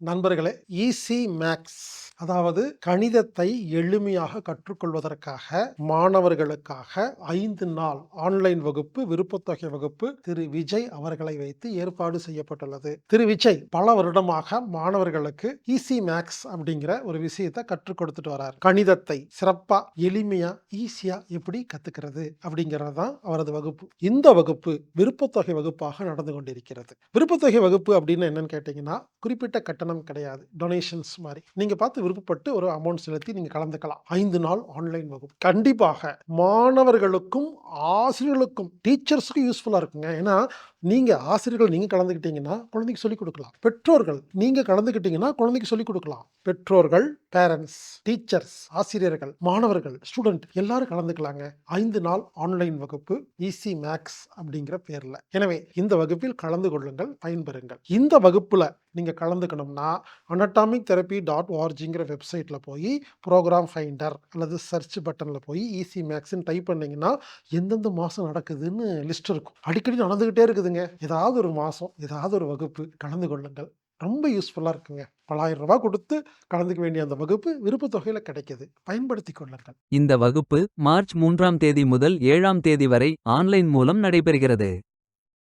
நண்பர்களே easy maths அதாவது கணிதத்தை எளிமையாக கற்றுக்கொள்வதற்காக மாணவர்களுக்காக ஐந்து நாள் ஆன்லைன் வகுப்பு விருப்பத்தொகை வகுப்பு திரு. விஜய் அவர்களை வைத்து ஏற்பாடு செய்யப்பட்டுள்ளது. திரு. விஜய் பல வருடமாக மாணவர்களுக்கு ஈசி மேக்ஸ் அப்படிங்கிற ஒரு விஷயத்தை கற்றுக் கொடுத்துட்டு வரார். கணிதத்தை சிறப்பா எளிமையா ஈஸியா எப்படி கத்துக்கிறது அப்படிங்கிறது தான் அவரது வகுப்பு. இந்த வகுப்பு விருப்பத்தொகை வகுப்பாக நடந்து கொண்டிருக்கிறது. விருப்பத்தொகை வகுப்பு அப்படின்னு என்னன்னு கேட்டீங்கன்னா குறிப்பிட்ட கட்டணம் கிடையாது. டொனேஷன்ஸ் மாதிரி. நீங்கள் பார்த்து விருப்பப்பட்டு ஒரு அமௌண்ட் செலுத்தி நீங்கள் கலந்துக்கலாம். ஐந்து நாள் ஆன்லைன் வகுப்பு. கண்டிப்பாக மாணவர்களுக்கும் ஆசிரியர்களுக்கும் டீச்சர்ஸுக்கும் யூஸ்ஃபுல்லாக இருக்குங்க. ஏன்னா நீங்கள் ஆசிரியர்கள் நீங்கள் கலந்துக்கிட்டீங்கன்னா குழந்தைக்கு சொல்லிக் கொடுக்கலாம். பெற்றோர்கள் நீங்கள் கலந்துக்கிட்டீங்கன்னா குழந்தைக்கு சொல்லிக் கொடுக்கலாம். பெற்றோர்கள் பேரண்ட்ஸ் டீச்சர்ஸ் ஆசிரியர்கள் மாணவர்கள் ஸ்டூடெண்ட் எல்லாரும் கலந்துக்கலாங்க. ஐந்து நாள் ஆன்லைன் வகுப்பு ஈசி மேக்ஸ் அப்படிங்கிற பேரில். எனவே இந்த வகுப்பில் கலந்து கொள்ளுங்கள் பயன்பெறுங்கள். இந்த வகுப்பில் நீங்க கலந்துக்கணும்னா அனட்டாமிக் தெரப்பி டாட் ஓஆர்ஜிங்கிற வெப்சைட்ல போய் ப்ரோக்ராம் ஃபைண்டர் அல்லது சர்ச் பட்டன்ல போய் ஈசி மேக்ஸ்ன்னு டைப் பண்ணீங்கன்னா எந்தெந்த மாதம் நடக்குதுன்னு லிஸ்ட் இருக்கும். அடிக்கடி நடந்துக்கிட்டே இருக்குதுங்க. ஏதாவது ஒரு மாதம் ஏதாவது ஒரு வகுப்பு கலந்து கொள்ளுங்கள். ரொம்ப யூஸ்ஃபுல்லாக இருக்குங்க. பலாயிரம் ரூபாய் கொடுத்து கலந்துக்க வேண்டிய அந்த வகுப்பு விருப்ப தொகையில் கிடைக்குது. பயன்படுத்தி கொள்ளுங்கள். இந்த வகுப்பு மார்ச் மூன்றாம் தேதி முதல் ஏழாம் தேதி வரை ஆன்லைன் மூலம் நடைபெறுகிறது.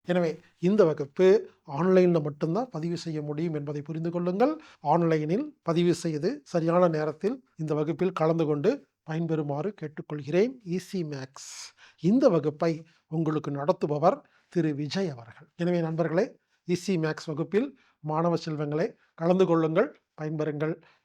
எனவே இந்த வகுப்பு ஆன்லைனில் மட்டும்தான் பதிவு செய்ய முடியும் என்பதை புரிந்து கொள்ளுங்கள். ஆன்லைனில் பதிவு செய்து சரியான நேரத்தில் இந்த வகுப்பில் கலந்து கொண்டு பயன்பெறுமாறு கேட்டுக்கொள்கிறேன். Easy maths. இந்த வகுப்பை உங்களுக்கு நடத்துபவர் திரு. விஜய் அவர்கள். எனவே நண்பர்களே ஈசி மேக்ஸ் வகுப்பில் மாணவ செல்வங்களே கலந்து கொள்ளுங்கள் பயன்பெறுங்கள்.